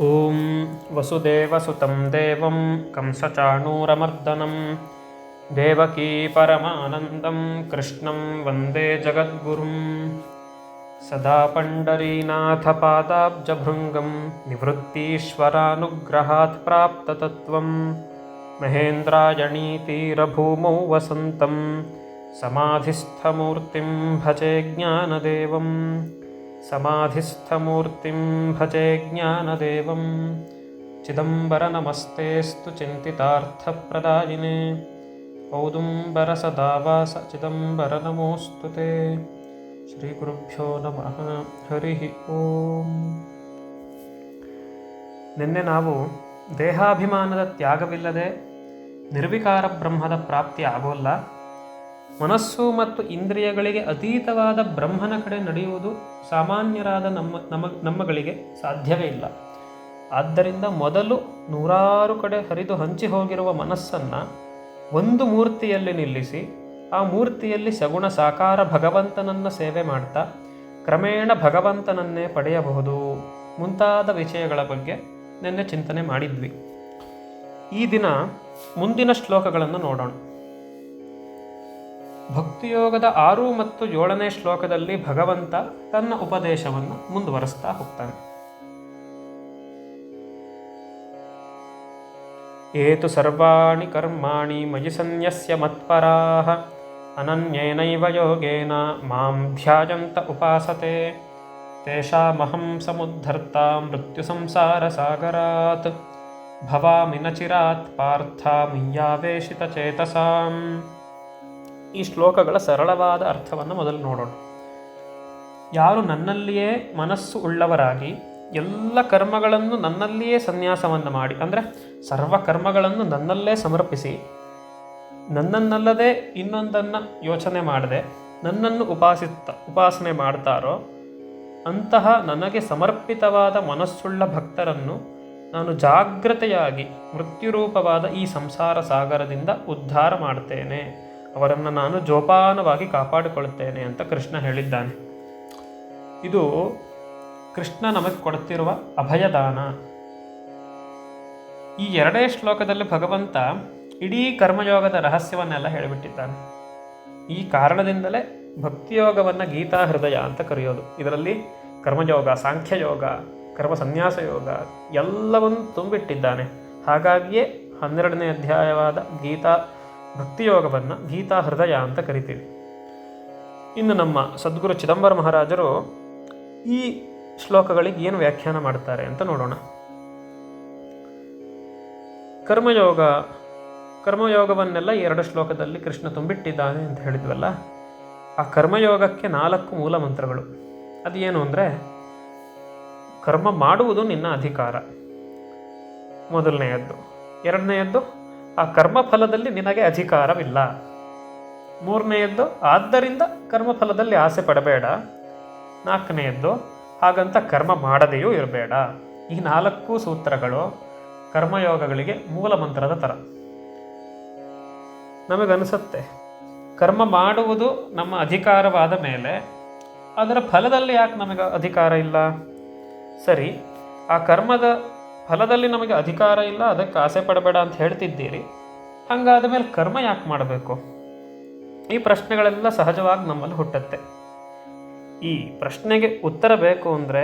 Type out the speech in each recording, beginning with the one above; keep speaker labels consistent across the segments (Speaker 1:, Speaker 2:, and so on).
Speaker 1: ॐ वसुदेवसुतं देवं कंसचाणूरमर्दनं देवकी परमानन्दं कृष्णं वन्दे जगद्गुरुं। सदा पण्डरीनाथपादाब्जभृङ्गं निवृत्तीश्वरानुग्रहात् प्राप्ततत्त्वं। महेन्द्रायणीतीरभूमौ वसन्तं समाधिस्थमूर्तिं भजे ज्ञानदेवम् समाधिस्थमूर्तिं भजे ज्ञानदेवं चिदम्बरनमस्तेऽस्तु चिन्तितार्थप्रदायिने औदुम्बरसदावास चिदम्बरनमोऽस्तु ते ಶ್ರೀಗುರುಭ್ಯೋ ನಮಃ ಹರಿ ಓಂ ನಿನ್ನೆ ನಾವು ದೇಹಾಭಿಮಾನದ ತ್ಯಾಗವಿಲ್ಲದೆ ನಿರ್ವಿಕಾರ ಬ್ರಹ್ಮದ ಪ್ರಾಪ್ತಿ ಆಗೋಲ್ಲ ಮನಸ್ಸು ಮತ್ತು ಇಂದ್ರಿಯಗಳಿಗೆ ಅತೀತವಾದ ಬ್ರಹ್ಮನ ಕಡೆ ನಡೆಯುವುದು ಸಾಮಾನ್ಯರಾದ ನಮ್ಮ ನಮ್ಮ, ನಮ್ಮಗಳಿಗೆ ಸಾಧ್ಯವೇ ಇಲ್ಲ. ಆದ್ದರಿಂದ ಮೊದಲು ನೂರಾರು ಕಡೆ ಹರಿದು ಹಂಚಿ ಹೋಗಿರುವ ಮನಸ್ಸನ್ನು ಒಂದು ಮೂರ್ತಿಯಲ್ಲಿ ನಿಲ್ಲಿಸಿ, ಆ ಮೂರ್ತಿಯಲ್ಲಿ ಸಗುಣ ಸಾಕಾರ ಭಗವಂತನನ್ನು ಸೇವೆ ಮಾಡ್ತಾ, ಕ್ರಮೇಣ ಭಗವಂತನನ್ನೇ ಪಡೆಯಬಹುದು. ಮುಂತಾದ ವಿಷಯಗಳ ಬಗ್ಗೆ ನಿನ್ನೆ ಚಿಂತನೆ ಮಾಡಿದ್ವಿ. ಈ ದಿನ ಮುಂದಿನ ಶ್ಲೋಕಗಳನ್ನು ನೋಡೋಣ. ಭಕ್ತಿಯೋಗದ ಆರು ಮತ್ತು ಏಳನೇ ಶ್ಲೋಕದಲ್ಲಿ ಭಗವಂತ ತನ್ನ ಉಪದೇಶವನ್ನು ಮುಂದುವರಿಸ್ತಾ ಹೋಗ್ತಾನೆ. ಏತು ಸರ್ವಾಣಿ ಕರ್ಮಾಣಿ ಮಯಿ ಸನ್ಯಸ್ಯ ಮತ್ಪರಾಹ, ಅನನ್ಯೇನೈವ ಯೋಗೇನ, ಮಾಂ ಧ್ಯಾಯಂತ ಉಪಾಸತೆ, ತೇಷಾಮಹಂ ಸಮುದ್ಧರ್ತ ಮೃತ್ಯು ಸಂಸಾರ ಸಾಗರಾತ್, ಭವಾಮಿ ನಚಿರಾತ್ ಚಿರಾತ್ ಪಾರ್ಥ ಮುಯ್ಯಾವೇಶಿತ ಚೇತಸಾಂ. ಈ ಶ್ಲೋಕಗಳ ಸರಳವಾದ ಅರ್ಥವನ್ನು ಮೊದಲು ನೋಡೋಣ. ಯಾರು ನನ್ನಲ್ಲಿಯೇ ಮನಸ್ಸು ಉಳ್ಳವರಾಗಿ ಎಲ್ಲ ಕರ್ಮಗಳನ್ನು ನನ್ನಲ್ಲಿಯೇ ಸನ್ಯಾಸವನ್ನು ಮಾಡಿ, ಅಂದರೆ ಸರ್ವ ಕರ್ಮಗಳನ್ನು ನನ್ನಲ್ಲೇ ಸಮರ್ಪಿಸಿ, ನನ್ನನ್ನಲ್ಲದೆ ಇನ್ನೊಂದನ್ನು ಯೋಚನೆ ಮಾಡದೆ ನನ್ನನ್ನು ಉಪಾಸಿತ, ಉಪಾಸನೆ ಮಾಡ್ತಾರೋ, ಅಂತಹ ನನಗೆ ಸಮರ್ಪಿತವಾದ ಮನಸ್ಸುಳ್ಳ ಭಕ್ತರನ್ನು ನಾನು ಜಾಗ್ರತೆಯಾಗಿ ಮೃತ್ಯುರೂಪವಾದ ಈ ಸಂಸಾರ ಸಾಗರದಿಂದ ಉದ್ಧಾರ ಮಾಡ್ತೇನೆ. ಅವರನ್ನು ನಾನು ಜೋಪಾನವಾಗಿ ಕಾಪಾಡಿಕೊಳ್ಳುತ್ತೇನೆ ಅಂತ ಕೃಷ್ಣ ಹೇಳಿದ್ದಾನೆ. ಇದು ಕೃಷ್ಣ ನಮಗೆ ಕೊಡುತ್ತಿರುವ ಅಭಯದಾನ. ಈ ಎರಡೇ ಶ್ಲೋಕದಲ್ಲಿ ಭಗವಂತ ಇಡೀ ಕರ್ಮಯೋಗದ ರಹಸ್ಯವನ್ನೆಲ್ಲ ಹೇಳಿಬಿಟ್ಟಿದ್ದಾನೆ. ಈ ಕಾರಣದಿಂದಲೇ ಭಕ್ತಿಯೋಗವನ್ನು ಗೀತಾ ಹೃದಯ ಅಂತ ಕರೆಯೋದು. ಇದರಲ್ಲಿ ಕರ್ಮಯೋಗ, ಸಾಂಖ್ಯಯೋಗ ಕರ್ಮ ಸನ್ಯಾಸ ಯೋಗ ಎಲ್ಲವನ್ನು ತುಂಬಿಟ್ಟಿದ್ದಾನೆ. ಹಾಗಾಗಿಯೇ ಹನ್ನೆರಡನೇ ಅಧ್ಯಾಯವಾದ ಗೀತಾ ಭಕ್ತಿಯೋಗವನ್ನು ಗೀತಾ ಹೃದಯ ಅಂತ ಕರಿತೀವಿ. ಇನ್ನು ನಮ್ಮ ಸದ್ಗುರು ಚಿದಂಬರ ಮಹಾರಾಜರು ಈ ಶ್ಲೋಕಗಳಿಗೆ ಏನು ವ್ಯಾಖ್ಯಾನ ಮಾಡ್ತಾರೆ ಅಂತ ನೋಡೋಣ. ಕರ್ಮಯೋಗ, ಕರ್ಮಯೋಗವನ್ನೆಲ್ಲ ಎರಡು ಶ್ಲೋಕದಲ್ಲಿ ಕೃಷ್ಣ ತುಂಬಿಟ್ಟಿದ್ದಾನೆ ಅಂತ ಹೇಳಿದ್ವಲ್ಲ, ಆ ಕರ್ಮಯೋಗಕ್ಕೆ ನಾಲ್ಕು ಮೂಲ ಮಂತ್ರಗಳು. ಅದು ಏನು ಅಂದರೆ, ಕರ್ಮ ಮಾಡುವುದು ನಿನ್ನ ಅಧಿಕಾರ. ಮೊದಲನೆಯದ್ದು. ಎರಡನೆಯದ್ದು ಆ ಕರ್ಮಫಲದಲ್ಲಿ ನಿನಗೆ ಅಧಿಕಾರವಿಲ್ಲ. ಮೂರನೆಯದ್ದು, ಆದ್ದರಿಂದ ಕರ್ಮಫಲದಲ್ಲಿ ಆಸೆ ಪಡಬೇಡ. ನಾಲ್ಕನೆಯದ್ದು, ಹಾಗಂತ ಕರ್ಮ ಮಾಡದೆಯೂ ಇರಬೇಡ. ಈ ನಾಲ್ಕು ಸೂತ್ರಗಳು ಕರ್ಮಯೋಗಗಳಿಗೆ ಮೂಲ ಮಂತ್ರದ ಥರ. ನಮಗನಿಸುತ್ತೆ, ಕರ್ಮ ಮಾಡುವುದು ನಮ್ಮ ಅಧಿಕಾರವಾದ ಮೇಲೆ, ಅದರ ಫಲದಲ್ಲಿ ಯಾಕೆ ನಮಗೆ ಅಧಿಕಾರ ಇಲ್ಲ? ಸರಿ, ಆ ಕರ್ಮದ ಫಲದಲ್ಲಿ ನಮಗೆ ಅಧಿಕಾರ ಇಲ್ಲ, ಅದಕ್ಕೆ ಆಸೆ ಪಡಬೇಡ ಅಂತ ಹೇಳ್ತಿದ್ದೀರಿ. ಹಂಗಾದ ಮೇಲೆ ಕರ್ಮ ಯಾಕೆ ಮಾಡಬೇಕು? ಈ ಪ್ರಶ್ನೆಗಳೆಲ್ಲ ಸಹಜವಾಗಿ ನಮ್ಮಲ್ಲಿ ಹುಟ್ಟುತ್ತೆ. ಈ ಪ್ರಶ್ನೆಗೆ ಉತ್ತರ ಬೇಕು ಅಂದರೆ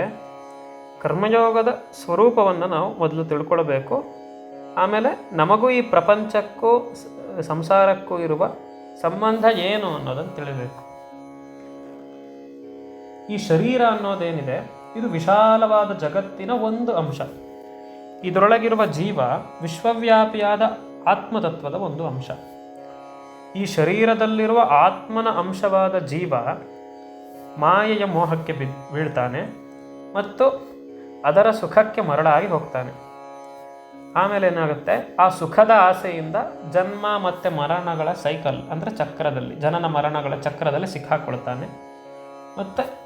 Speaker 1: ಕರ್ಮಯೋಗದ ಸ್ವರೂಪವನ್ನು ನಾವು ಮೊದಲು ತಿಳ್ಕೊಳ್ಬೇಕು. ಆಮೇಲೆ ನಮಗೂ ಈ ಪ್ರಪಂಚಕ್ಕೂ, ಸಂಸಾರಕ್ಕೂ ಇರುವ ಸಂಬಂಧ ಏನು ಅನ್ನೋದನ್ನು ತಿಳಿಬೇಕು. ಈ ಶರೀರ ಅನ್ನೋದೇನಿದೆ, ಇದು ವಿಶಾಲವಾದ ಜಗತ್ತಿನ ಒಂದು ಅಂಶ. ಇದರೊಳಗಿರುವ ಜೀವ ವಿಶ್ವವ್ಯಾಪಿಯಾದ ಆತ್ಮತತ್ವದ ಒಂದು ಅಂಶ. ಈ ಶರೀರದಲ್ಲಿರುವ ಆತ್ಮನ ಅಂಶವಾದ ಜೀವ ಮಾಯೆಯ ಮೋಹಕ್ಕೆ ಬಿ ಬೀಳ್ತಾನೆ ಮತ್ತು ಅದರ ಸುಖಕ್ಕೆ ಮರಳಾಗಿ ಹೋಗ್ತಾನೆ. ಆಮೇಲೆ ಏನಾಗುತ್ತೆ? ಆ ಸುಖದ ಆಸೆಯಿಂದ ಜನ್ಮ ಮತ್ತು ಮರಣಗಳ ಸೈಕಲ್ ಅಂದರೆ ಚಕ್ರದಲ್ಲಿ, ಜನನ ಮರಣಗಳ ಚಕ್ರದಲ್ಲಿ ಸಿಕ್ಕಾಕೊಳ್ತಾನೆ. ಮತ್ತು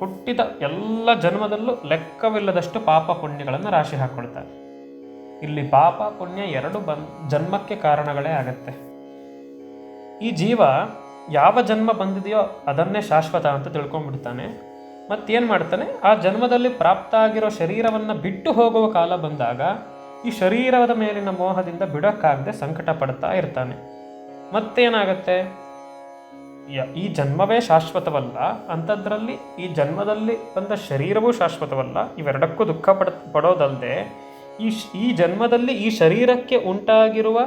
Speaker 1: ಹುಟ್ಟಿದ ಎಲ್ಲ ಜನ್ಮದಲ್ಲೂ ಲೆಕ್ಕವಿಲ್ಲದಷ್ಟು ಪಾಪ ಪುಣ್ಯಗಳನ್ನು ರಾಶಿ ಹಾಕ್ಕೊಳ್ತಾರೆ ಇಲ್ಲಿ ಪಾಪ ಪುಣ್ಯ ಎರಡು ಬನ್ ಜನ್ಮಕ್ಕೆ ಕಾರಣಗಳೇ ಆಗತ್ತೆ. ಈ ಜೀವ ಯಾವ ಜನ್ಮ ಬಂದಿದೆಯೋ ಅದನ್ನೇ ಶಾಶ್ವತ ಅಂತ ತಿಳ್ಕೊಂಡ್ಬಿಡ್ತಾನೆ. ಮತ್ತೇನು ಮಾಡ್ತಾನೆ? ಆ ಜನ್ಮದಲ್ಲಿ ಪ್ರಾಪ್ತ ಆಗಿರೋ ಶರೀರವನ್ನು ಬಿಟ್ಟು ಹೋಗುವ ಕಾಲ ಬಂದಾಗ ಈ ಶರೀರದ ಮೇಲಿನ ಮೋಹದಿಂದ ಬಿಡೋಕ್ಕಾಗದೆ ಸಂಕಟ ಪಡ್ತಾ ಇರ್ತಾನೆ. ಮತ್ತೇನಾಗತ್ತೆ? ಈ ಜನ್ಮವೇ ಶಾಶ್ವತವಲ್ಲ ಅಂಥದ್ರಲ್ಲಿ ಈ ಜನ್ಮದಲ್ಲಿ ಬಂದ ಶರೀರವೂ ಶಾಶ್ವತವಲ್ಲ, ಇವೆರಡಕ್ಕೂ ದುಃಖ ಪಡ ಪಡೋದಲ್ಲದೆ ಈ ಈ ಜನ್ಮದಲ್ಲಿ ಈ ಶರೀರಕ್ಕೆ ಉಂಟಾಗಿರುವ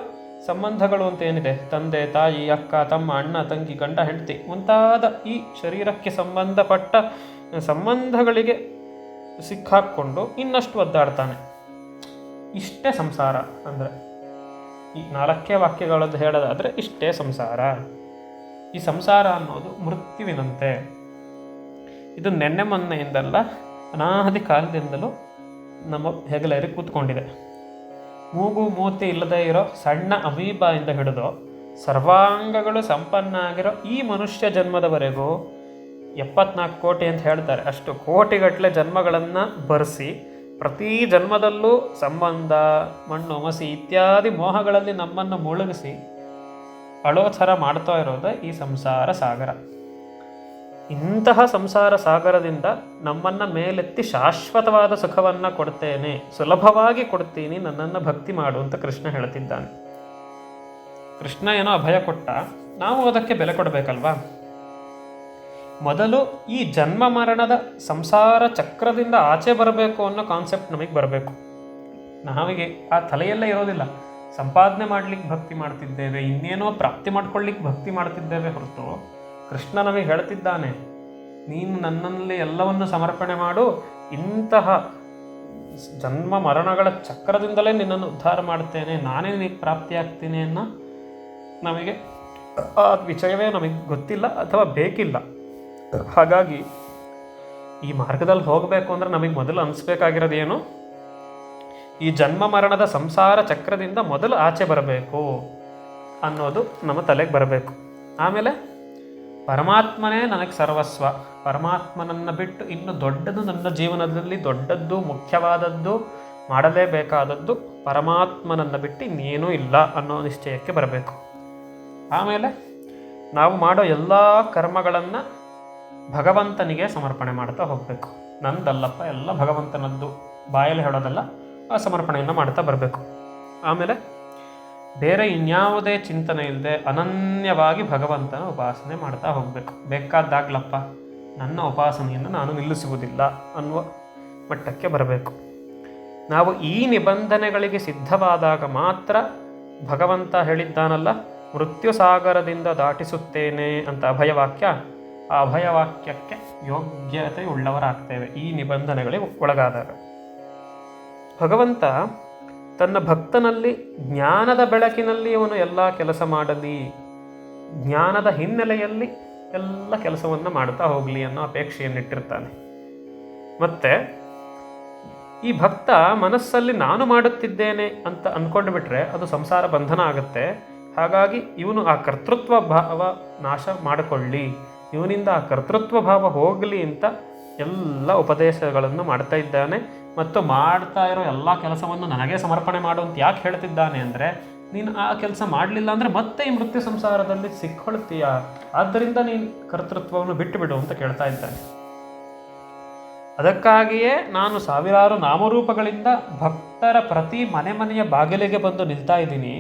Speaker 1: ಸಂಬಂಧಗಳು ಅಂತ ಏನಿದೆ? ತಂದೆ, ತಾಯಿ, ಅಕ್ಕ, ತಮ್ಮ, ಅಣ್ಣ, ತಂಗಿ, ಗಂಡ, ಹೆಂಡತಿ ಮುಂತಾದ ಈ ಶರೀರಕ್ಕೆ ಸಂಬಂಧಪಟ್ಟ ಸಂಬಂಧಗಳಿಗೆ ಸಿಕ್ಕಾಕ್ಕೊಂಡು ಇನ್ನಷ್ಟು ಒದ್ದಾಡ್ತಾನೆ. ಇಷ್ಟೇ ಸಂಸಾರ ಅಂದರೆ. ಈ ನಾಲ್ಕೇ ವಾಕ್ಯಗಳದ್ದು ಹೇಳೋದಾದರೆ ಇಷ್ಟೇ ಸಂಸಾರ. ಈ ಸಂಸಾರ ಅನ್ನೋದು ಮೃತ್ಯುವಿನಂತೆ. ಇದು ನೆನ್ನೆ ಮೊನ್ನೆಯಿಂದಲ್ಲ ಅನಾದಿ ಕಾಲದಿಂದಲೂ ನಮ್ಮ ಹೆಗಲೇರಿ ಕೂತ್ಕೊಂಡಿದೆ. ಮೂಗು ಮೂತಿ ಇಲ್ಲದೆ ಇರೋ ಸಣ್ಣ ಅಮೀಬಾಯಿಂದ ಹಿಡಿದು ಸರ್ವಾಂಗಗಳು ಸಂಪನ್ನ ಆಗಿರೋ ಈ ಮನುಷ್ಯ ಜನ್ಮದವರೆಗೂ ಎಪ್ಪತ್ನಾಲ್ಕು ಕೋಟಿ ಅಂತ ಹೇಳ್ತಾರೆ. ಅಷ್ಟು ಕೋಟಿಗಟ್ಟಲೆ ಜನ್ಮಗಳನ್ನು ಬರೆಸಿ ಪ್ರತಿ ಜನ್ಮದಲ್ಲೂ ಸಂಬಂಧ, ಮಣ್ಣು, ಮಸಿ ಇತ್ಯಾದಿ ಮೋಹಗಳಲ್ಲಿ ನಮ್ಮನ್ನು ಮುಳುಗಿಸಿ ಅಳೋ ಥರ ಮಾಡ್ತಾ ಇರೋದು ಈ ಸಂಸಾರ ಸಾಗರ. ಇಂತಹ ಸಂಸಾರ ಸಾಗರದಿಂದ ನಮ್ಮನ್ನು ಮೇಲೆತ್ತಿ ಶಾಶ್ವತವಾದ ಸುಖವನ್ನು ಕೊಡ್ತೇನೆ, ಸುಲಭವಾಗಿ ಕೊಡ್ತೀನಿ, ನನ್ನನ್ನು ಭಕ್ತಿ ಮಾಡು ಅಂತ ಕೃಷ್ಣ ಹೇಳ್ತಿದ್ದಾನೆ. ಕೃಷ್ಣ ಏನೋ ಅಭಯ ಕೊಟ್ಟ, ನಾವು ಅದಕ್ಕೆ ಬೆಲೆ ಕೊಡಬೇಕಲ್ವಾ? ಮೊದಲು ಈ ಜನ್ಮ ಮರಣದ ಸಂಸಾರ ಚಕ್ರದಿಂದ ಆಚೆ ಬರಬೇಕು ಅನ್ನೋ ಕಾನ್ಸೆಪ್ಟ್ ನಮಗೆ ಬರಬೇಕು. ನಾವಿಗೆ ಆ ತಲೆಯಲ್ಲೇ ಇರೋದಿಲ್ಲ. ಸಂಪಾದನೆ ಮಾಡ್ಲಿಕ್ಕೆ ಭಕ್ತಿ ಮಾಡ್ತಿದ್ದೇವೆ, ಇನ್ನೇನೋ ಪ್ರಾಪ್ತಿ ಮಾಡ್ಕೊಳ್ಳಿಕ್ಕೆ ಭಕ್ತಿ ಮಾಡ್ತಿದ್ದೇವೆ ಹೊರತು ಕೃಷ್ಣ ನಮಗೆ ಹೇಳ್ತಿದ್ದಾನೆ, ನೀನು ನನ್ನಲ್ಲಿ ಎಲ್ಲವನ್ನು ಸಮರ್ಪಣೆ ಮಾಡು, ಇಂತಹ ಜನ್ಮ ಮರಣಗಳ ಚಕ್ರದಿಂದಲೇ ನಿನ್ನನ್ನು ಉದ್ಧಾರ ಮಾಡ್ತೇನೆ, ನಾನೇ ನಿನಗೆ ಪ್ರಾಪ್ತಿಯಾಗ್ತೀನಿ ಅನ್ನೋ ನಮಗೆ ಆ ವಿಷಯವೇ ನಮಗೆ ಗೊತ್ತಿಲ್ಲ ಅಥವಾ ಬೇಕಿಲ್ಲ. ಹಾಗಾಗಿ ಈ ಮಾರ್ಗದಲ್ಲಿ ಹೋಗಬೇಕು ಅಂದರೆ ನಮಗೆ ಮೊದಲು ಅನಿಸ್ಬೇಕಾಗಿರೋದೇನು? ಈ ಜನ್ಮ ಮರಣದ ಸಂಸಾರ ಚಕ್ರದಿಂದ ಮೊದಲು ಆಚೆ ಬರಬೇಕು ಅನ್ನೋದು ನಮ್ಮ ತಲೆಗೆ ಬರಬೇಕು. ಆಮೇಲೆ ಪರಮಾತ್ಮನೇ ನನಗೆ ಸರ್ವಸ್ವ. ಪರಮಾತ್ಮನನ್ನು ಬಿಟ್ಟು ಇನ್ನು ದೊಡ್ಡದು ನನ್ನ ಜೀವನದಲ್ಲಿ ದೊಡ್ಡದ್ದು, ಮುಖ್ಯವಾದದ್ದು, ಮಾಡಲೇಬೇಕಾದದ್ದು ಪರಮಾತ್ಮನನ್ನು ಬಿಟ್ಟು ಇನ್ನೇನೂ ಇಲ್ಲ ಅನ್ನೋ ನಿಶ್ಚಯಕ್ಕೆ ಬರಬೇಕು. ಆಮೇಲೆ ನಾವು ಮಾಡೋ ಎಲ್ಲ ಕರ್ಮಗಳನ್ನು ಭಗವಂತನಿಗೆ ಸಮರ್ಪಣೆ ಮಾಡ್ತಾ ಹೋಗಬೇಕು. ನಂದಲ್ಲಪ್ಪ, ಎಲ್ಲ ಭಗವಂತನದ್ದು. ಬಾಯಲ್ಲಿ ಹೇಳೋದಲ್ಲ ಆ ಸಮರ್ಪಣೆಯನ್ನು ಮಾಡ್ತಾ ಬರಬೇಕು. ಆಮೇಲೆ ಬೇರೆ ಇನ್ಯಾವುದೇ ಚಿಂತನೆ ಇಲ್ಲದೆ ಅನನ್ಯವಾಗಿ ಭಗವಂತನ ಉಪಾಸನೆ ಮಾಡ್ತಾ ಹೋಗಬೇಕು. ಬೇಕಾದಾಗ್ಲಪ್ಪ ನನ್ನ ಉಪಾಸನೆಯನ್ನು ನಾನು ನಿಲ್ಲಿಸುವುದಿಲ್ಲ ಅನ್ನುವ ಮಟ್ಟಕ್ಕೆ ಬರಬೇಕು. ನಾವು ಈ ನಿಬಂಧನೆಗಳಿಗೆ ಸಿದ್ಧವಾದಾಗ ಮಾತ್ರ ಭಗವಂತ ಹೇಳಿದ್ದಾನಲ್ಲ, ಮೃತ್ಯು ಸಾಗರದಿಂದ ದಾಟಿಸುತ್ತೇನೆ ಅಂತ ಅಭಯವಾಕ್ಯ, ಆ ಅಭಯವಾಕ್ಯಕ್ಕೆ ಯೋಗ್ಯತೆ ಉಳ್ಳವರಾಗ್ತೇವೆ ಈ ನಿಬಂಧನೆಗಳಿಗೆ ಒಳಗಾದಾಗ. ಭಗವಂತ ತನ್ನ ಭಕ್ತನಲ್ಲಿ, ಜ್ಞಾನದ ಬೆಳಕಿನಲ್ಲಿ ಅವನು ಎಲ್ಲ ಕೆಲಸ ಮಾಡಲಿ, ಜ್ಞಾನದ ಹಿನ್ನೆಲೆಯಲ್ಲಿ ಎಲ್ಲ ಕೆಲಸವನ್ನು ಮಾಡ್ತಾ ಹೋಗಲಿ ಅನ್ನೋ ಅಪೇಕ್ಷೆಯನ್ನಿಟ್ಟಿರ್ತಾನೆ. ಮತ್ತು, ಈ ಭಕ್ತ ಮನಸ್ಸಲ್ಲಿ ನಾನು ಮಾಡುತ್ತಿದ್ದೇನೆ ಅಂತ ಅಂದ್ಕೊಂಡು ಬಿಟ್ಟರೆ ಅದು ಸಂಸಾರ ಬಂಧನ ಆಗುತ್ತೆ. ಹಾಗಾಗಿ ಇವನು ಆ ಕರ್ತೃತ್ವ ಭಾವ ನಾಶ ಮಾಡಿಕೊಳ್ಳಿ, ಇವನಿಂದ ಆ ಕರ್ತೃತ್ವ ಭಾವ ಹೋಗಲಿ ಅಂತ ಎಲ್ಲ ಉಪದೇಶಗಳನ್ನು ಮಾಡ್ತಾ ಇದ್ದಾನೆ. ಮತ್ತು ಮಾಡ್ತಾ ಇರೋ ಎಲ್ಲ ಕೆಲಸವನ್ನು ನನಗೆ ಸಮರ್ಪಣೆ ಮಾಡು ಅಂತ ಯಾಕೆ ಹೇಳ್ತಿದ್ದಾನೆ ಅಂದರೆ, ನೀನು ಆ ಕೆಲಸ ಮಾಡಲಿಲ್ಲ ಅಂದರೆ ಮತ್ತೆ ಈ ಮೃತ್ಯು ಸಂಸಾರದಲ್ಲಿ ಸಿಕ್ಕೊಳ್ತೀಯ? ಆದ್ದರಿಂದ ನೀನು ಕರ್ತೃತ್ವವನ್ನು ಬಿಟ್ಟು ಬಿಡು ಅಂತ ಕೇಳ್ತಾ ಇದ್ದಾನೆ. ಅದಕ್ಕಾಗಿಯೇ ನಾನು ಸಾವಿರಾರು ನಾಮರೂಪಗಳಿಂದ ಭಕ್ತರ ಪ್ರತಿ ಮನೆ ಮನೆಯ ಬಾಗಿಲಿಗೆ ಬಂದು ನಿಲ್ತಾ ಇದ್ದೀನಿ.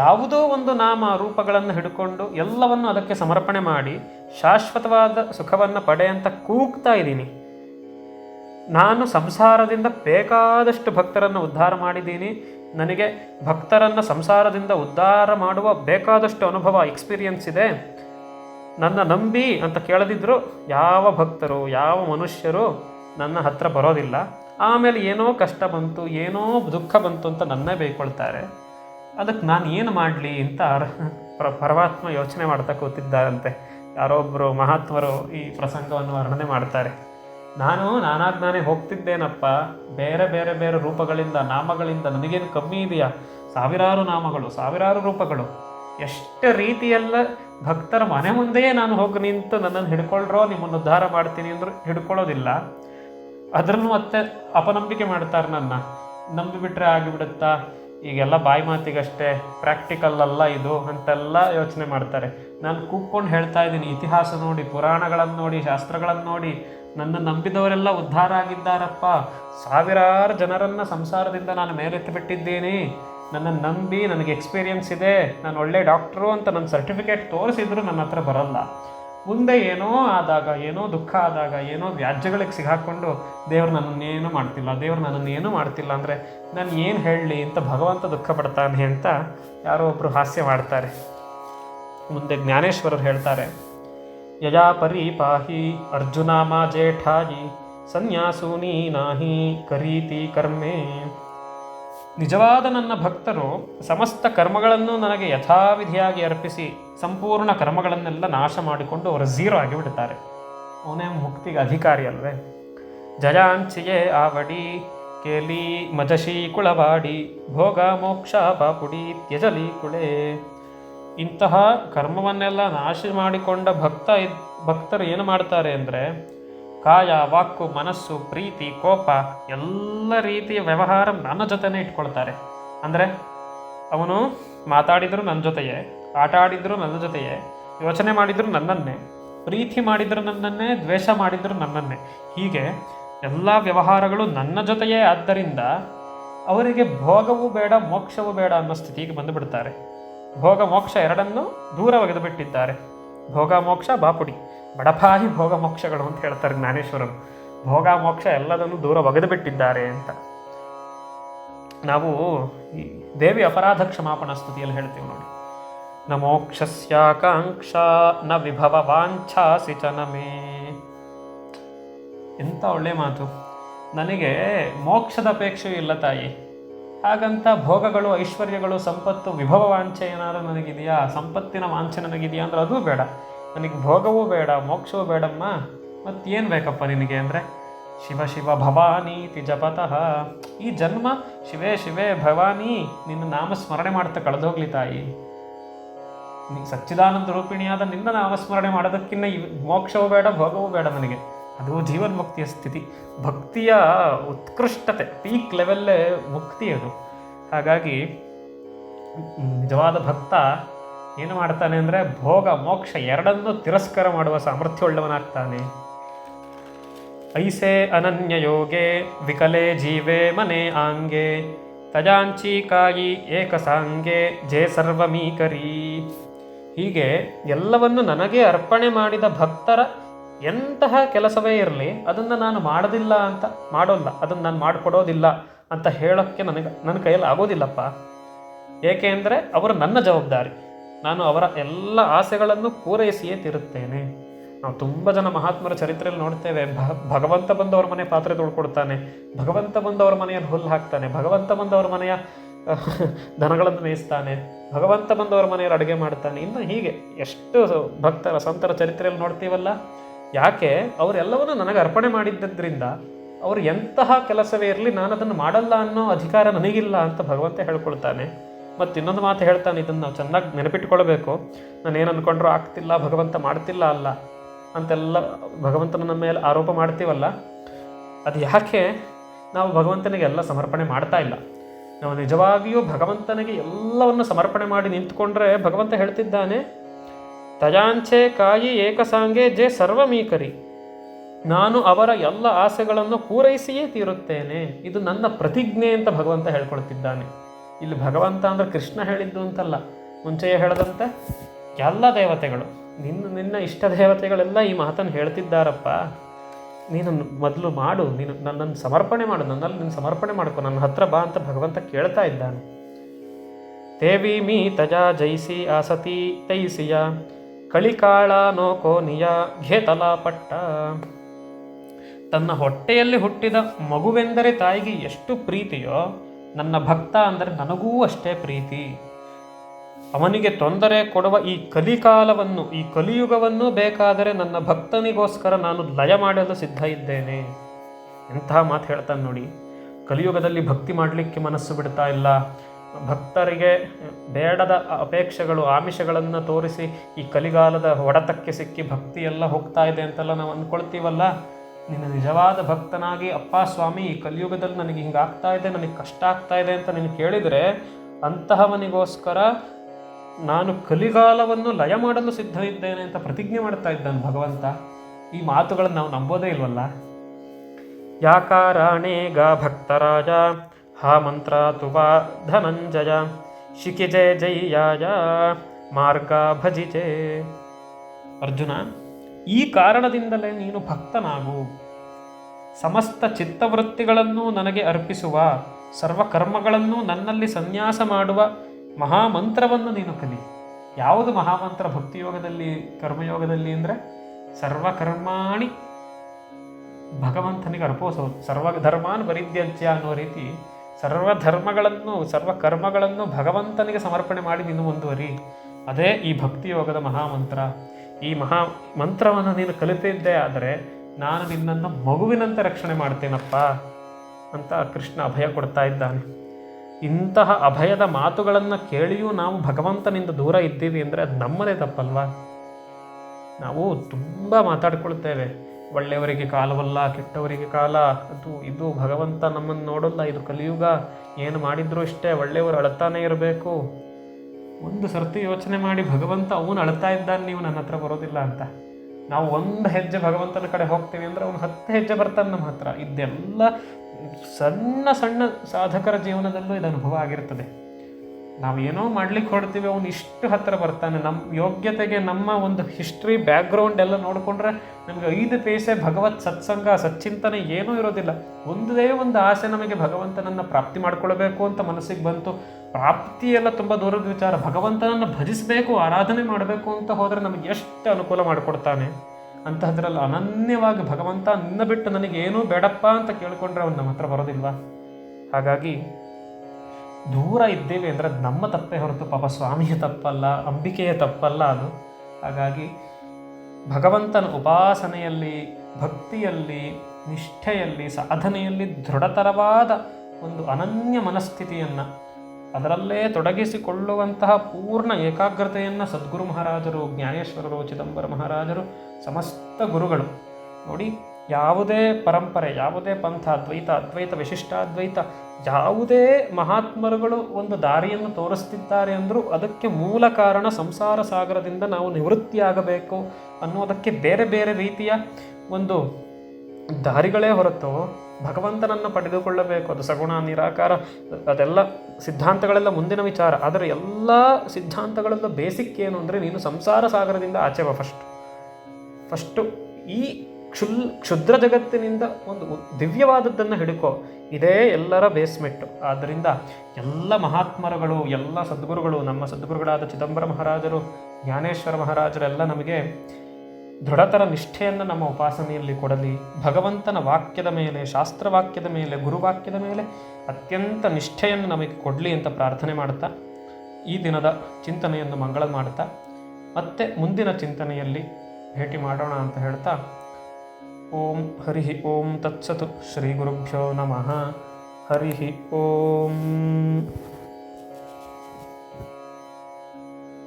Speaker 1: ಯಾವುದೋ ಒಂದು ನಾಮ ರೂಪಗಳನ್ನು ಹಿಡ್ಕೊಂಡು ಎಲ್ಲವನ್ನು ಅದಕ್ಕೆ ಸಮರ್ಪಣೆ ಮಾಡಿ ಶಾಶ್ವತವಾದ ಸುಖವನ್ನು ಪಡೆ ಅಂತ ಕೂಗ್ತಾ ಇದ್ದೀನಿ. ನಾನು ಸಂಸಾರದಿಂದ ಬೇಕಾದಷ್ಟು ಭಕ್ತರನ್ನು ಉದ್ಧಾರ ಮಾಡಿದ್ದೀನಿ. ನನಗೆ ಭಕ್ತರನ್ನು ಸಂಸಾರದಿಂದ ಉದ್ಧಾರ ಮಾಡುವ ಬೇಕಾದಷ್ಟು ಅನುಭವ ಎಕ್ಸ್ಪೀರಿಯನ್ಸ್ ಇದೆ. ನನ್ನ ನಂಬಿ ಅಂತ ಕೇಳದಿದ್ದರೂ ಯಾವ ಭಕ್ತರು, ಯಾವ ಮನುಷ್ಯರು ನನ್ನ ಹತ್ರ ಬರೋದಿಲ್ಲ. ಆಮೇಲೆ ಏನೋ ಕಷ್ಟ ಬಂತು, ಏನೋ ದುಃಖ ಬಂತು ಅಂತ ನನ್ನೇ ಬೈಕೊಳ್ತಾರೆ. ಅದಕ್ಕೆ ನಾನು ಏನು ಮಾಡಲಿ ಅಂತ ಪರಮಾತ್ಮ ಯೋಚನೆ ಮಾಡ್ತಾ ಕೂತಿದ್ದಾರಂತೆ. ಯಾರೊಬ್ಬರು ಮಹಾತ್ಮರು ಈ ಪ್ರಸಂಗವನ್ನು ವರ್ಣನೆ ಮಾಡ್ತಾರೆ. ನಾನು ನಾನಾಗ್ ನಾನೇ ಹೋಗ್ತಿದ್ದೇನಪ್ಪ. ಬೇರೆ ಬೇರೆ ಬೇರೆ ರೂಪಗಳಿಂದ, ನಾಮಗಳಿಂದ ನನಗೇನು ಕಮ್ಮಿ ಇದೆಯಾ? ಸಾವಿರಾರು ನಾಮಗಳು, ಸಾವಿರಾರು ರೂಪಗಳು. ಎಷ್ಟು ರೀತಿಯೆಲ್ಲ ಭಕ್ತರ ಮನೆ ಮುಂದೆಯೇ ನಾನು ಹೋಗಿ ನಿಂತು ನನ್ನನ್ನು ಹಿಡ್ಕೊಳ್ರೋ, ನಿಮ್ಮನ್ನು ಉದ್ಧಾರ ಮಾಡ್ತೀನಿ ಅಂದ್ರು ಹಿಡ್ಕೊಳ್ಳೋದಿಲ್ಲ. ಅದ್ರನ್ನು ಮತ್ತೆ ಅಪನಂಬಿಕೆ ಮಾಡ್ತಾರೆ ನನ್ನ. ನಂಬಿಬಿಟ್ರೆ ಆಗಿಬಿಡುತ್ತಾ? ಈಗೆಲ್ಲ ಬಾಯಿ ಮಾತಿಗಷ್ಟೇ ಪ್ರಾಕ್ಟಿಕಲ್ ಅಲ್ಲ ಇದು ಅಂತೆಲ್ಲ ಯೋಚನೆ ಮಾಡ್ತಾರೆ. ನಾನು ಕೂತ್ಕೊಂಡು ಹೇಳ್ತಾ ಇದ್ದೀನಿ, ಇತಿಹಾಸ ನೋಡಿ, ಪುರಾಣಗಳನ್ನು ನೋಡಿ, ಶಾಸ್ತ್ರಗಳನ್ನು ನೋಡಿ ನನ್ನ ನಂಬಿದವರೆಲ್ಲ ಉದ್ಧಾರ ಆಗಿದ್ದಾರಪ್ಪ. ಸಾವಿರಾರು ಜನರನ್ನು ಸಂಸಾರದಿಂದ ನಾನು ಮೇಲೆತ್ತಿ ಬಿಟ್ಟಿದ್ದೀನಿ ನನ್ನ ನಂಬಿ ನನಗೆ ಎಕ್ಸ್ಪೀರಿಯನ್ಸ್ ಇದೆ. ನಾನು ಒಳ್ಳೆ ಡಾಕ್ಟ್ರು ಅಂತ ನನ್ನ ಸರ್ಟಿಫಿಕೇಟ್ ತೋರಿಸಿದ್ರು ನನ್ನ ಹತ್ರ ಬರಲ್ಲ. ಮುಂದೆ ಏನೋ ಆದಾಗ, ಏನೋ ದುಃಖ ಆದಾಗ, ಏನೋ ವ್ಯಾಜ್ಯಗಳಿಗೆ ಸಿಗಾಕೊಂಡು ದೇವ್ರು ನನ್ನನ್ನೇನು ಮಾಡ್ತಿಲ್ಲ. ದೇವ್ರು ನನ್ನನ್ನೇನು ಮಾಡ್ತಿಲ್ಲ ಅಂದರೆ ನಾನು ಏನು ಹೇಳಲಿ ಅಂತ ಭಗವಂತ ದುಃಖ ಪಡ್ತಾನೆ ಅಂತ ಯಾರೋ ಒಬ್ಬರು ಹಾಸ್ಯ ಮಾಡ್ತಾರೆ. ಮುಂದೆ ಜ್ಞಾನೇಶ್ವರರು ಹೇಳ್ತಾರೆ ಯಜಾ ಪರಿಪಾಹಿ ಅರ್ಜುನ ಮಾ ಜೇಠಾಯಿ ಸನ್ಯಾಸೂನಿ ನಾಹಿ ಕರೀತಿ ಕರ್ಮೆ. ನಿಜವಾದ ನನ್ನ ಭಕ್ತರು ಸಮಸ್ತ ಕರ್ಮಗಳನ್ನು ನನಗೆ ಯಥಾವಿಧಿಯಾಗಿ ಅರ್ಪಿಸಿ ಸಂಪೂರ್ಣ ಕರ್ಮಗಳನ್ನೆಲ್ಲ ನಾಶ ಮಾಡಿಕೊಂಡು ಅವರು ಝೀರೋ ಆಗಿ ಬಿಡುತ್ತಾರೆ ಅವನೇ ಮುಕ್ತಿಗೆ ಅಧಿಕಾರಿ ಅಲ್ವೇ? ಜಯಾಂಚಿಯೇ ಆವಡಿ, ಕೇಲಿ ಮಜಶಿ ಕುಳವಾಡಿ, ಭೋಗ ಮೋಕ್ಷ ಬಾಪುಡಿ ತ್ಯಜಲಿ ಕುಳೆ. ಇಂತಹ ಕರ್ಮವನ್ನೆಲ್ಲ ನಾಶ ಮಾಡಿಕೊಂಡ ಭಕ್ತ ಭಕ್ತರು ಏನು ಮಾಡ್ತಾರೆ ಅಂದರೆ ಕಾಯ ವಾಕು ಮನಸ್ಸು, ಪ್ರೀತಿ, ಕೋಪ ಎಲ್ಲ ರೀತಿಯ ವ್ಯವಹಾರ ನನ್ನ ಜೊತೆನೇ ಇಟ್ಕೊಳ್ತಾರೆ. ಅಂದರೆ ಅವನು ಮಾತಾಡಿದರೂ ನನ್ನ ಜೊತೆಯೇ, ಆಟ ಆಡಿದ್ರು ನನ್ನ ಜೊತೆಯೇ, ಯೋಚನೆ ಮಾಡಿದ್ರು ನನ್ನನ್ನೇ, ಪ್ರೀತಿ ಮಾಡಿದ್ರು ನನ್ನನ್ನೇ, ದ್ವೇಷ ಮಾಡಿದ್ರು ನನ್ನನ್ನೇ. ಹೀಗೆ ಎಲ್ಲ ವ್ಯವಹಾರಗಳು ನನ್ನ ಜೊತೆಯೇ ಆದ್ದರಿಂದ ಅವರಿಗೆ ಭೋಗವೂ ಬೇಡ, ಮೋಕ್ಷವೂ ಬೇಡ ಅನ್ನೋ ಸ್ಥಿತಿಗೆ ಬಂದುಬಿಡ್ತಾರೆ ಭೋಗ ಮೋಕ್ಷ ಎರಡನ್ನೂ ದೂರ ಒಗೆದುಬಿಟ್ಟಿದ್ದಾರೆ. ಭೋಗ ಮೋಕ್ಷ ಬಾಪುಡಿ. ಬಡಪಾಯಿ ಭೋಗ ಮೋಕ್ಷಗಳು ಅಂತ ಹೇಳ್ತಾರೆ ಜ್ಞಾನೇಶ್ವರರು. ಭೋಗ ಮೋಕ್ಷ ಎಲ್ಲದನ್ನು ದೂರ ಒಗೆದು ಬಿಟ್ಟಿದ್ದಾರೆ ಅಂತ. ನಾವು ಈ ದೇವಿ ಅಪರಾಧ ಕ್ಷಮಾಪಣಾ ಸ್ತುತಿಯಲ್ಲಿ ಹೇಳ್ತೀವಿ ನೋಡಿ. ನ ಮೋಕ್ಷಸ್ಯಾಕಾಂಕ್ಷ ನ ವಿಭವ ವಾಂಛಾಸಿ ನಮೇ ಎಂಥ ಒಳ್ಳೆ ಮಾತು. ನನಗೆ ಮೋಕ್ಷದ ಅಪೇಕ್ಷೆಯೂ ಇಲ್ಲ ತಾಯಿ. ಹಾಗಂತ ಭೋಗಗಳು, ಐಶ್ವರ್ಯಗಳು, ಸಂಪತ್ತು, ವಿಭವ ವಾಂಛೆ ಏನಾದರೂ ನನಗಿದೆಯಾ? ಸಂಪತ್ತಿನ ವಾಂಛೆ ನನಗಿದೆಯಾ ಅಂದ್ರೆ ಅದೂ ಬೇಡ. ನನಗೆ ಭೋಗವೂ ಬೇಡ, ಮೋಕ್ಷವೂ ಬೇಡಮ್ಮ. ಮತ್ತೇನು ಬೇಕಪ್ಪ ನಿನಗೆ ಅಂದರೆ? ಶಿವ ಶಿವ ಭವಾನೀತಿ ಜಪತಃ ಈ ಜನ್ಮ ಶಿವೇ ಶಿವೇ ಭವಾನಿ, ನಿನ್ನ ನಾಮ ಸ್ಮರಣೆ ಮಾಡ್ತಾ ಕಳೆದೋಗ್ಲಿ ತಾಯಿ. ನೀ ಸಚ್ಚಿದಾನಂದ ರೂಪಿಣಿಯಾದ ನಿನ್ನ ನಾಮಸ್ಮರಣೆ ಮಾಡೋದಕ್ಕಿಂತ ಮೋಕ್ಷವೂ ಬೇಡ, ಭೋಗವೂ ಬೇಡ ನನಗೆ. ಅದು ಜೀವನ್ಮುಕ್ತಿಯ ಸ್ಥಿತಿ. ಭಕ್ತಿಯ ಉತ್ಕೃಷ್ಟತೆ ಪೀಕ್ ಲೆವೆಲ್ಲೇ ಮುಕ್ತಿ ಅದು. ಹಾಗಾಗಿ ನಿಜವಾದ ಭಕ್ತ ಏನು ಮಾಡ್ತಾನೆ ಅಂದರೆ ಭೋಗ, ಮೋಕ್ಷ ಎರಡನ್ನೂ ತಿರಸ್ಕಾರ ಮಾಡುವ ಸಾಮರ್ಥ್ಯವುಳ್ಳವನಾಗ್ತಾನೆ. ಐಸೆ ಅನನ್ಯ ಯೋಗೆ, ವಿಕಲೆ ಜೀವೆ ಮನೆ ಆಂಗೆ ತಜಾಂಚಿ ಕಾಯಿ ಏಕಸಾಂಗೆ ಜೇ ಸರ್ವಮೀಕರಿ. ಹೀಗೆ ಎಲ್ಲವನ್ನು ನನಗೆ ಅರ್ಪಣೆ ಮಾಡಿದ ಭಕ್ತರ ಎಂತಹ ಕೆಲಸವೇ ಇರಲಿ, ಅದನ್ನು ನಾನು ಮಾಡೋದಿಲ್ಲ ಅಂತ, ಮಾಡೋಲ್ಲ, ಅದನ್ನು ನಾನು ಮಾಡಿಕೊಡೋದಿಲ್ಲ ಅಂತ ಹೇಳೋಕ್ಕೆ ನನಗೆ, ನನ್ನ ಕೈಯಲ್ಲಿ ಆಗೋದಿಲ್ಲಪ್ಪ. ಏಕೆ ಅಂದರೆ ಅವರು ನನ್ನ ಜವಾಬ್ದಾರಿ. ನಾನು ಅವರ ಎಲ್ಲ ಆಸೆಗಳನ್ನು ಪೂರೈಸಿಯೇ ತಿರುತ್ತೇನೆ. ನಾವು ತುಂಬ ಜನ ಮಹಾತ್ಮರ ಚರಿತ್ರೆಯಲ್ಲಿ ನೋಡ್ತೇವೆ ಭ- ಭಗವಂತ ಬಂದು ಅವ್ರ ಮನೆ ಪಾತ್ರೆ ತೊಳ್ಕೊಡ್ತಾನೆ, ಭಗವಂತ ಬಂದು ಅವ್ರ ಮನೆಯಲ್ಲಿ ಹುಲ್ಲು ಹಾಕ್ತಾನೆ, ಭಗವಂತ ಬಂದು ಮನೆಯ ದನಗಳನ್ನು ಮೇಯಿಸ್ತಾನೆ, ಭಗವಂತ ಬಂದು ಅವ್ರ ಮನೆಯಲ್ಲಿ ಅಡುಗೆ ಮಾಡ್ತಾನೆ. ಇನ್ನು ಹೀಗೆ ಎಷ್ಟು ಭಕ್ತರ, ಸಂತರ ಚರಿತ್ರೆಯಲ್ಲಿ ನೋಡ್ತೀವಲ್ಲ ಯಾಕೆ? ಅವರೆಲ್ಲವನ್ನು ನನಗೆ ಅರ್ಪಣೆ ಮಾಡಿದ್ದರಿಂದ ಅವರು ಎಂತಹ ಕೆಲಸವೇ ಇರಲಿ ನಾನು ಅದನ್ನು ಮಾಡಲ್ಲ ಅನ್ನೋ ಅಧಿಕಾರ ನನಗಿಲ್ಲ ಅಂತ ಭಗವಂತ ಹೇಳ್ಕೊಳ್ತಾನೆ. ಮತ್ತು ಇನ್ನೊಂದು ಮಾತು ಹೇಳ್ತಾನೆ, ಇದನ್ನು ನಾವು ಚೆನ್ನಾಗಿ ನೆನಪಿಟ್ಕೊಳ್ಬೇಕು. ನಾನು ಏನು ಅಂದ್ಕೊಂಡ್ರೂ ಆಗ್ತಿಲ್ಲ, ಭಗವಂತ ಮಾಡ್ತಿಲ್ಲ ಅಲ್ಲ ಅಂತೆಲ್ಲ ಭಗವಂತನ ನಮ್ಮ ಮೇಲೆ ಆರೋಪ ಮಾಡ್ತೀವಲ್ಲ? ಅದು ಯಾಕೆ? ನಾವು ಭಗವಂತನಿಗೆ ಎಲ್ಲ ಸಮರ್ಪಣೆ ಮಾಡ್ತಾ ಇಲ್ಲ. ನಾವು ನಿಜವಾಗಿಯೂ ಭಗವಂತನಿಗೆ ಎಲ್ಲವನ್ನು ಸಮರ್ಪಣೆ ಮಾಡಿ ನಿಂತ್ಕೊಂಡ್ರೆ ಭಗವಂತ ಹೇಳ್ತಿದ್ದಾನೆ ತಯಾಂಚೆ ಕಾಯಿ ಏಕಸಾಂಗೆ ಜೆ ಸರ್ವಮೀಕರಿ. ನಾನು ಅವರ ಎಲ್ಲ ಆಸೆಗಳನ್ನು ಪೂರೈಸಿಯೇ ತೀರುತ್ತೇನೆ. ಇದು ನನ್ನ ಪ್ರತಿಜ್ಞೆ ಅಂತ ಭಗವಂತ ಹೇಳ್ಕೊಳ್ತಿದ್ದಾನೆ. ಇಲ್ಲಿ ಭಗವಂತ ಅಂದ್ರೆ ಕೃಷ್ಣ ಹೇಳಿದ್ದು ಅಂತಲ್ಲ. ಮುಂಚೆಯೇ ಹೇಳದಂತೆ, ಎಲ್ಲ ದೇವತೆಗಳು, ನಿನ್ನ ನಿನ್ನ ಇಷ್ಟ ದೇವತೆಗಳೆಲ್ಲ ಈ ಮಾತನ್ನು ಹೇಳ್ತಿದ್ದಾರಪ್ಪ. ನೀನು ಮೊದಲು ಮಾಡು, ನೀನು ನನ್ನನ್ನು ಸಮರ್ಪಣೆ ಮಾಡು, ನನ್ನಲ್ಲಿ ನೀನು ಸಮರ್ಪಣೆ ಮಾಡ್ಕೊ, ನನ್ನ ಹತ್ರ ಬಾ ಅಂತ ಭಗವಂತ ಕೇಳ್ತಾ ಇದ್ದಾನೆ. ದೇವಿ ಮೀ ತಜಾ ಜೈಸಿ ಆಸತಿ ತೈಸಿಯ. ಕಳಿಕಾಳ ನೋಕೋನಿಯ ಘೇತಲಾಪಟ್ಟ. ಘೇತಲ ಪಟ್ಟ ತನ್ನ ಹೊಟ್ಟೆಯಲ್ಲಿ ಹುಟ್ಟಿದ ಮಗುವೆಂದರೆ ತಾಯಿಗೆ ಎಷ್ಟು ಪ್ರೀತಿಯೋ, ನನ್ನ ಭಕ್ತ ಅಂದರೆ ನನಗೂ ಅಷ್ಟೇ ಪ್ರೀತಿ. ಅವನಿಗೆ ತೊಂದರೆ ಕೊಡುವ ಈ ಕಲಿಕಾಲವನ್ನು, ಈ ಕಲಿಯುಗವನ್ನು ಬೇಕಾದರೆ ನನ್ನ ಭಕ್ತನಿಗೋಸ್ಕರ ನಾನು ಲಯ ಮಾಡಲು ಸಿದ್ಧ ಇದ್ದೇನೆ. ಎಂತಹ ಮಾತು ಹೇಳ್ತಾನೆ ನೋಡಿ. ಕಲಿಯುಗದಲ್ಲಿ ಭಕ್ತಿ ಮಾಡಲಿಕ್ಕೆ ಮನಸ್ಸು ಬಿಡ್ತಾ ಇಲ್ಲ. ಭಕ್ತರಿಗೆ ಬೇಡದ ಅಪೇಕ್ಷೆಗಳು, ಆಮಿಷಗಳನ್ನು ತೋರಿಸಿ ಈ ಕಲಿಗಾಲದ ಹೊಡೆತಕ್ಕೆ ಸಿಕ್ಕಿ ಭಕ್ತಿ ಎಲ್ಲ ಹೋಗ್ತಾ ಇದೆ ಅಂತೆಲ್ಲ ನಾವು ಅಂದ್ಕೊಳ್ತೀವಲ್ಲ? ನಿನ್ನ ನಿಜವಾದ ಭಕ್ತನಾಗಿ, ಅಪ್ಪ ಸ್ವಾಮಿ, ಈ ಕಲಿಯುಗದಲ್ಲಿ ನನಗೆ ಹಿಂಗಾಗ್ತಾ ಇದೆ, ನನಗೆ ಕಷ್ಟ ಆಗ್ತಾ ಇದೆ ಅಂತ ನೀನು ಕೇಳಿದರೆ ಅಂತಹವನಿಗೋಸ್ಕರ ನಾನು ಕಲಿಗಾಲವನ್ನು ಲಯ ಮಾಡಲು ಸಿದ್ಧ ಇದ್ದೇನೆ ಅಂತ ಪ್ರತಿಜ್ಞೆ ಮಾಡ್ತಾ ಇದ್ದಾನೆ ಭಗವಂತ. ಈ ಮಾತುಗಳನ್ನು ನಾವು ನಂಬೋದೇ ಇಲ್ವಲ್ಲ? ಯಾಕಾರಾಣೇಗ ಭಕ್ತರಾಜ? ಹಾ ಮಂತ್ರ ತುವಾ ಧನಂಜಯ ಶಿಖಿಜೆ ಜಯ್ಯಾಯ ಮಾರ್ಗ ಭಜಿಜೆ ಅರ್ಜುನ ಈ ಕಾರಣದಿಂದಲೇ ನೀನು ಭಕ್ತನಾಗು. ಸಮಸ್ತ ಚಿತ್ತವೃತ್ತಿಗಳನ್ನು ನನಗೆ ಅರ್ಪಿಸುವ, ಸರ್ವಕರ್ಮಗಳನ್ನು ನನ್ನಲ್ಲಿ ಸನ್ಯಾಸ ಮಾಡುವ ಮಹಾಮಂತ್ರವನ್ನು ನೀನು ಕಲಿ. ಯಾವುದು ಮಹಾಮಂತ್ರ ಭಕ್ತಿಯೋಗದಲ್ಲಿ, ಕರ್ಮಯೋಗದಲ್ಲಿ ಅಂದರೆ? ಸರ್ವಕರ್ಮಾಣಿ ಭಗವಂತನಿಗೆ ಅರ್ಪಿಸೋದು. ಸರ್ವ ಧರ್ಮಾನ್ ಪರಿತ್ಯಜ್ಯ ಅನ್ನೋ ರೀತಿ ಸರ್ವ ಧರ್ಮಗಳನ್ನು, ಸರ್ವ ಕರ್ಮಗಳನ್ನು ಭಗವಂತನಿಗೆ ಸಮರ್ಪಣೆ ಮಾಡಿ ನೀನು ಮುಂದುವರಿ. ಅದೇ ಈ ಭಕ್ತಿಯೋಗದ ಮಹಾಮಂತ್ರ. ಈ ಮಹಾ ಮಂತ್ರವನ್ನು ನೀನು ಕಲಿತಿದ್ದೇ ಆದರೆ ನಾನು ನಿನ್ನನ್ನು ಮಗುವಿನಂತೆ ರಕ್ಷಣೆ ಮಾಡ್ತೇನಪ್ಪ ಅಂತ ಕೃಷ್ಣ ಅಭಯ ಕೊಡ್ತಾ ಇದ್ದಾನೆ. ಇಂತಹ ಅಭಯದ ಮಾತುಗಳನ್ನು ಕೇಳಿಯೂ ನಾವು ಭಗವಂತನಿಂದ ದೂರ ಇದ್ದೀವಿ ಅಂದರೆ ಅದು ನಮ್ಮದೇ ತಪ್ಪಲ್ವಾ? ನಾವು ತುಂಬ ಮಾತಾಡ್ಕೊಳ್ತೇವೆ. ಒಳ್ಳೆಯವರಿಗೆ ಕಾಲವಲ್ಲ ಕೆಟ್ಟವರಿಗೆ ಕಾಲ. ಅದು, ಇದು ಭಗವಂತ ನಮ್ಮನ್ನು ನೋಡಲ್ಲ, ಇದು ಕಲಿಯುಗ. ಏನು ಮಾಡಿದ್ರು ಇಷ್ಟೇ ಒಳ್ಳೆಯವರು ಅಳ್ತಾನೆ ಇರಬೇಕು. ಒಂದು ಸರ್ತಿ ಯೋಚನೆ ಮಾಡಿ ಭಗವಂತ ಅವನು ಅಳ್ತಾ ಇದ್ದಾನೆ, ನೀವು ನನ್ನ ಹತ್ರ ಬರೋದಿಲ್ಲ ಅಂತ. ನಾವು ಒಂದು ಹೆಜ್ಜೆ ಭಗವಂತನ ಕಡೆ ಹೋಗ್ತೀವಿ ಅಂದರೆ ಅವನು ಹತ್ತು ಹೆಜ್ಜೆ ಬರ್ತಾನೆ ನಮ್ಮ ಹತ್ರ. ಇದೆಲ್ಲ ಸಣ್ಣ ಸಣ್ಣ ಸಾಧಕರ ಜೀವನದಲ್ಲೂ ಇದು ಅನುಭವ ಆಗಿರ್ತದೆ. ನಾವು ಏನೋ ಮಾಡ್ಲಿಕ್ಕೆ ಹೊಡ್ತೀವಿ ಅವನು ಇಷ್ಟು ಹತ್ತಿರ ಬರ್ತಾನೆ. ನಮ್ಮ ಯೋಗ್ಯತೆಗೆ ನಮ್ಮ ಒಂದು ಹಿಸ್ಟ್ರಿ ಬ್ಯಾಕ್ಗ್ರೌಂಡ್ ಎಲ್ಲ ನೋಡಿಕೊಂಡ್ರೆ ನಮಗೆ ಐದು ಪೇಸೆ ಭಗವತ್ ಸತ್ಸಂಗ, ಸಚ್ಚಿಂತನೆ ಏನೂ ಇರೋದಿಲ್ಲ. ಒಂದೇ ಒಂದು ಆಸೆ ನಮಗೆ ಭಗವಂತನನ್ನು ಪ್ರಾಪ್ತಿ ಮಾಡ್ಕೊಳ್ಬೇಕು ಅಂತ ಮನಸ್ಸಿಗೆ ಬಂತು. ಪ್ರಾಪ್ತಿ ಎಲ್ಲ ತುಂಬ ದೂರದ ವಿಚಾರ. ಭಗವಂತನನ್ನು ಭಜಿಸಬೇಕು, ಆರಾಧನೆ ಮಾಡಬೇಕು ಅಂತ ಹೋದರೆ ನಮಗೆ ಎಷ್ಟು ಅನುಕೂಲ ಮಾಡಿಕೊಡ್ತಾನೆ. ಅಂತಹದ್ರಲ್ಲಿ ಅನನ್ಯವಾಗಿ ಭಗವಂತ ಅನ್ನ ಬಿಟ್ಟು ನನಗೆ ಏನೂ ಬೇಡಪ್ಪ ಅಂತ ಕೇಳಿಕೊಂಡ್ರೆ ಅವನು ನಮ್ಮ ಹತ್ರ ಬರೋದಿಲ್ವಾ? ಹಾಗಾಗಿ ದೂರ ಇದ್ದೇವೆ ಅಂದರೆ ಅದು ನಮ್ಮ ತಪ್ಪೇ ಹೊರತು ಪಾಪ ಸ್ವಾಮಿಯ ತಪ್ಪಲ್ಲ, ಅಂಬಿಕೆಯ ತಪ್ಪಲ್ಲ ಅದು. ಹಾಗಾಗಿ ಭಗವಂತನ ಉಪಾಸನೆಯಲ್ಲಿ, ಭಕ್ತಿಯಲ್ಲಿ, ನಿಷ್ಠೆಯಲ್ಲಿ, ಸಾಧನೆಯಲ್ಲಿ ದೃಢತರವಾದ ಒಂದು ಅನನ್ಯ ಮನಸ್ಥಿತಿಯನ್ನು, ಅದರಲ್ಲೇ ತೊಡಗಿಸಿಕೊಳ್ಳುವಂತಹ ಪೂರ್ಣ ಏಕಾಗ್ರತೆಯನ್ನು ಸದ್ಗುರು ಮಹಾರಾಜರು, ಜ್ಞಾನೇಶ್ವರರು, ಚಿದಂಬರ ಮಹಾರಾಜರು, ಸಮಸ್ತ ಗುರುಗಳು ನೋಡಿ ಯಾವುದೇ ಪರಂಪರೆ, ಯಾವುದೇ ಪಂಥ, ಅದ್ವೈತ ಅದ್ವೈತ ವಿಶಿಷ್ಟಾದ್ವೈತ ಯಾವುದೇ ಮಹಾತ್ಮರುಗಳು ಒಂದು ದಾರಿಯನ್ನು ತೋರಿಸ್ತಿದ್ದಾರೆ ಅಂದರೂ ಅದಕ್ಕೆ ಮೂಲ ಕಾರಣ ಸಂಸಾರ ಸಾಗರದಿಂದ ನಾವು ನಿವೃತ್ತಿಯಾಗಬೇಕು ಅನ್ನೋದಕ್ಕೆ ಬೇರೆ ಬೇರೆ ರೀತಿಯ ಒಂದು ದಾರಿಗಳೇ ಹೊರತು ಭಗವಂತನನ್ನು ಪಡೆದುಕೊಳ್ಳಬೇಕು. ಅದು ಸಗುಣ, ನಿರಾಕಾರ, ಅದೆಲ್ಲ ಸಿದ್ಧಾಂತಗಳೆಲ್ಲ ಮುಂದಿನ ವಿಚಾರ. ಆದರೆ ಎಲ್ಲ ಸಿದ್ಧಾಂತಗಳೆಲ್ಲ ಬೇಸಿಕ್ ಏನು ಅಂದರೆ ನೀನು ಸಂಸಾರ ಸಾಗರದಿಂದ ಆಚೆ ಬಾ ಫಸ್ಟ್ ಫಸ್ಟು ಈ ಕ್ಷುಲ್ ಕ್ಷುದ್ರ ಜಗತ್ತಿನಿಂದ ಒಂದು ದಿವ್ಯವಾದದ್ದನ್ನು ಹಿಡ್ಕೋ. ಇದೇ ಎಲ್ಲರ ಬೇಸ್ಮೆಂಟ್ ಆದ್ದರಿಂದ ಎಲ್ಲ ಮಹಾತ್ಮರುಗಳು, ಎಲ್ಲ ಸದ್ಗುರುಗಳು, ನಮ್ಮ ಸದ್ಗುರುಗಳಾದ ಚಿದಂಬರ ಮಹಾರಾಜರು, ಜ್ಞಾನೇಶ್ವರ ಮಹಾರಾಜರೆಲ್ಲ ನಮಗೆ ದೃಢತರ ನಿಷ್ಠೆಯನ್ನು ನಮ್ಮ ಉಪಾಸನೆಯಲ್ಲಿ ಕೊಡಲಿ. ಭಗವಂತನ ವಾಕ್ಯದ ಮೇಲೆ, ಶಾಸ್ತ್ರವಾಕ್ಯದ ಮೇಲೆ, ಗುರುವಾಕ್ಯದ ಮೇಲೆ ಅತ್ಯಂತ ನಿಷ್ಠೆಯನ್ನು ನಮಗೆ ಕೊಡಲಿ ಅಂತ ಪ್ರಾರ್ಥನೆ ಮಾಡ್ತಾ ಈ ದಿನದ ಚಿಂತನೆಯನ್ನು ಮಂಗಳ ಮಾಡ್ತಾ ಮತ್ತೆ ಮುಂದಿನ ಚಿಂತನೆಯಲ್ಲಿ ಭೇಟಿ ಮಾಡೋಣ ಅಂತ ಹೇಳ್ತಾ ಓಂ ಹರಿ ಓಂ ತತ್ಸತು ಶ್ರೀ ಗುರುಭ್ಯೋ ನಮಃ ಹರಿ ಓಂ